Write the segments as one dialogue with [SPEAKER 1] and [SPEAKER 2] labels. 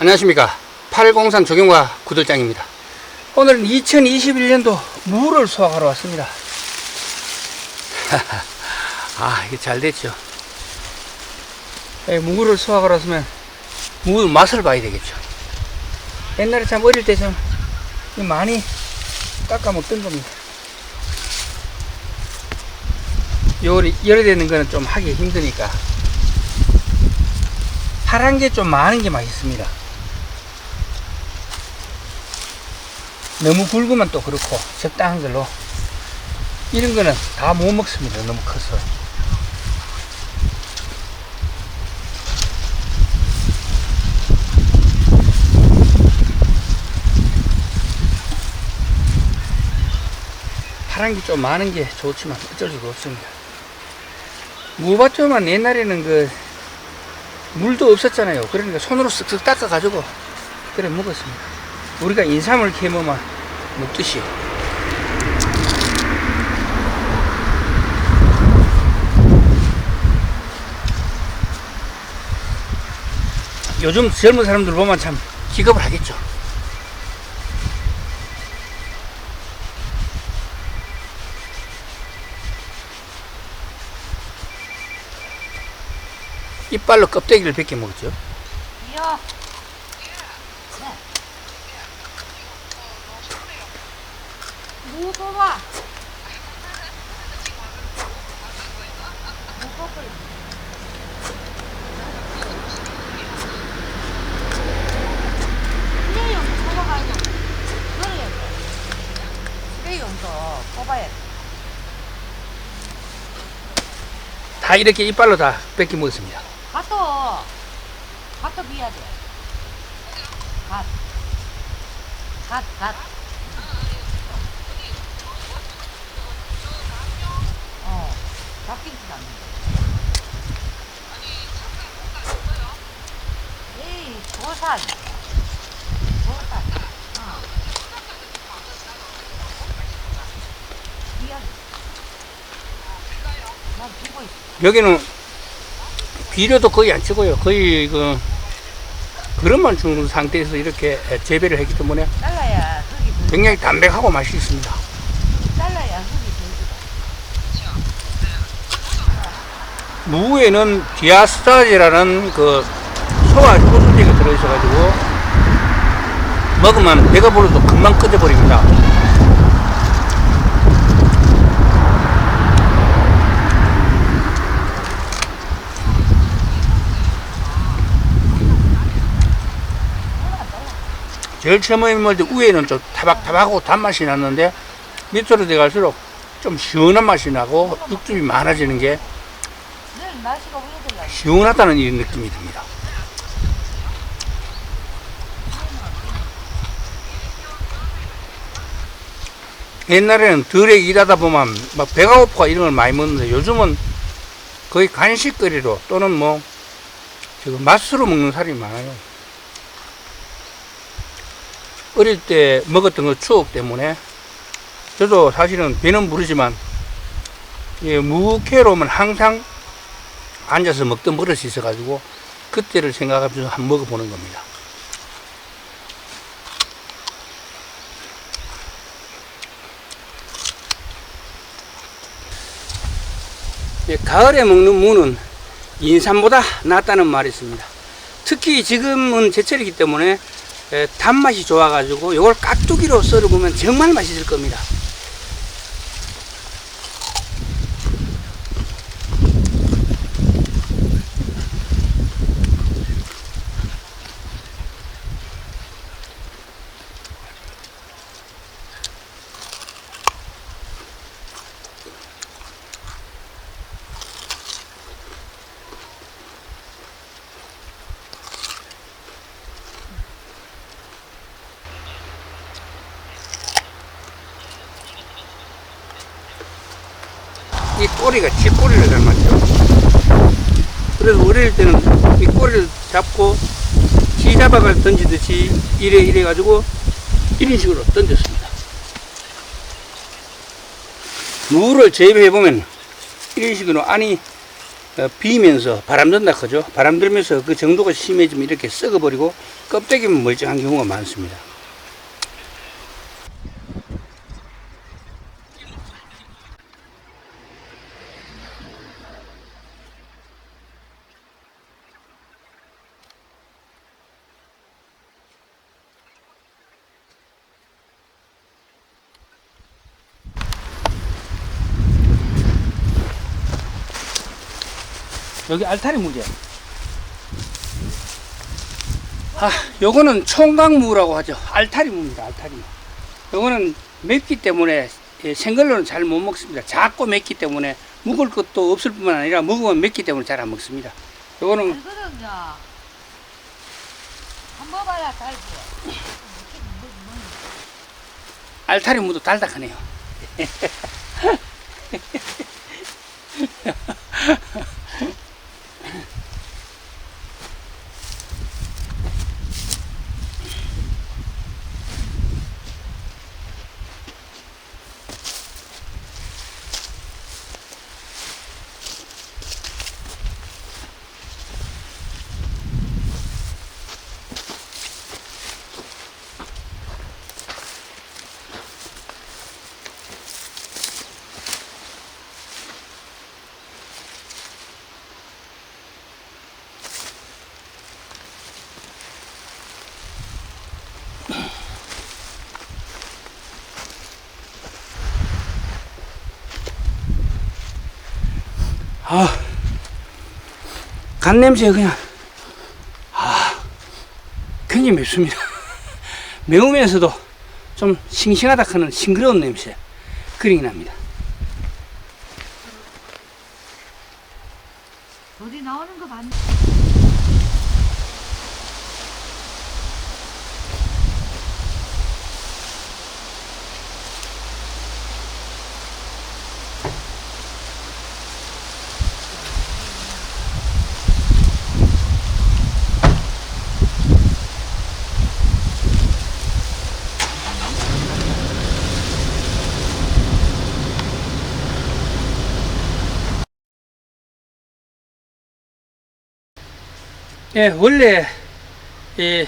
[SPEAKER 1] 안녕하십니까. 803 조경과 구들장입니다. 오늘은 2021년도 무를 수확하러 왔습니다. 아 이게 잘 됐죠. 예, 무를 수확하러 왔으면 무 맛을 봐야 되겠죠. 옛날에 참 어릴 때 좀 많이 깎아 먹던 겁니다. 요리 열이 되는 거는 좀 하기 힘드니까 파란 게 좀 많은 게 맛있습니다. 너무 굵으면 또 그렇고 적당한 걸로 이런 거는 다 못 먹습니다. 너무 커서. 파란 게 좀 많은 게 좋지만 어쩔 수가 없습니다. 무밭조만 옛날에는 그 물도 없었잖아요. 그러니까 손으로 쓱쓱 닦아 가지고 그래 먹었습니다. 우리가 인삼을 캐먹으면 먹듯이. 요즘 젊은 사람들 보면 참 기겁을 하겠죠. 이빨로 껍데기를 벗겨 먹죠.
[SPEAKER 2] 이야. 무 뽑아. 무 뽑을. 스레용 뽑아가지고. 그래. 스레용도 뽑아야 돼.
[SPEAKER 1] 다 이렇게 이빨로 다 뺏겨 먹었습니다.
[SPEAKER 2] 갓도. 갓도 비야 돼. 갓. 갓, 갓. 어, 갓김치 담는 에이, 있어.
[SPEAKER 1] 여기는 비료도 거의 안 치고요. 거의 그 그릇만 주는 상태에서 이렇게 재배를 했기 때문에 굉장히 담백하고 맛이 있습니다. 무에는 디아스타제라는 그 소화 효소제가 들어있어가지고 먹으면 배가 부르도 금방 꺼져버립니다. 제일 처음에 먹을 때 위에는 좀 타박타박하고 단맛이 났는데 밑으로 들어갈수록 좀 시원한 맛이 나고 육즙이 많아지는 게. 시원하다는 이런 느낌이 듭니다. 옛날에는 덜에 일하다 보면 막 배가 고파 이런 걸 많이 먹는데 요즘은 거의 간식거리로 또는 뭐 지금 맛으로 먹는 사람이 많아요. 어릴 때 먹었던 그 추억 때문에 저도 사실은 배는 부르지만 예, 무캐로 오면 항상 앉아서 먹던 버릇이 있어가지고 그때를 생각하면서 한번 먹어보는 겁니다. 가을에 먹는 무는 인삼보다 낫다는 말이 있습니다. 특히 지금은 제철이기 때문에 에, 단맛이 좋아가지고 이걸 깍두기로 썰어 보면 정말 맛있을 겁니다. 이 꼬리가 쥐 꼬리를 닮았죠. 그래서 어릴 때는 이 꼬리를 잡고 쥐 잡아가 던지듯이 이래 이래 가지고 이런 식으로 던졌습니다. 무를 재배해 보면 이런 식으로 안이 어, 비면서 바람 든다 그죠? 바람 들면서 그 정도가 심해지면 이렇게 썩어버리고 껍데기만 멀쩡한 경우가 많습니다. 여기 알타리 무제. 아, 요거는 총각무라고 하죠. 알타리 무입니다. 알타리 무. 요거는 맵기 때문에 예, 생걸로는 잘 못 먹습니다. 작고 맵기 때문에 먹을 것도 없을 뿐만 아니라 먹으면 맵기 때문에 잘 안 먹습니다. 요거는. 알타리 무도 달닥하네요. 아, 간 냄새 그냥 아, 굉장히 맵습니다. 매우면서도 좀 싱싱하다 하는 싱그러운 냄새 그리 납니다. 예, 원래 예,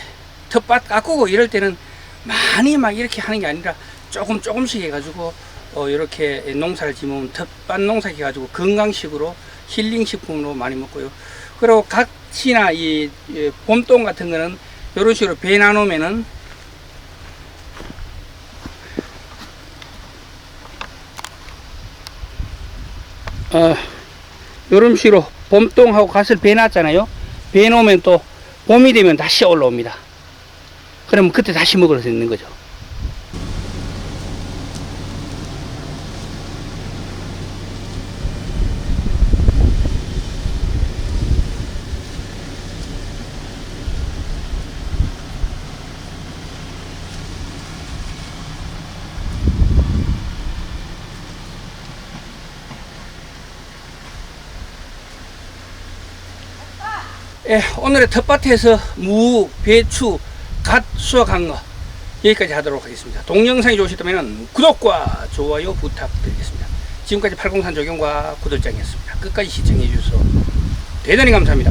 [SPEAKER 1] 텃밭 가꾸고 이럴 때는 많이 막 이렇게 하는 게 아니라 조금 조금씩 해가지고 어, 이렇게 농사를 지으면 텃밭 농사 해가지고 건강식으로 힐링 식품으로 많이 먹고요. 그리고 각시나 이, 이 봄동 같은 거는 이런 식으로 배 나누면은 어, 이런 식으로 봄동하고 갓을 배 놨잖아요. 배 놓으면 또 봄이 되면 다시 올라옵니다. 그러면 그때 다시 먹을 수 있는 거죠. 예, 오늘의 텃밭에서 무, 배추, 갓 수확한 거 여기까지 하도록 하겠습니다. 동영상이 좋으셨다면 구독과 좋아요 부탁드리겠습니다. 지금까지 팔공산 조경과 구들장이었습니다. 끝까지 시청해 주셔서 대단히 감사합니다.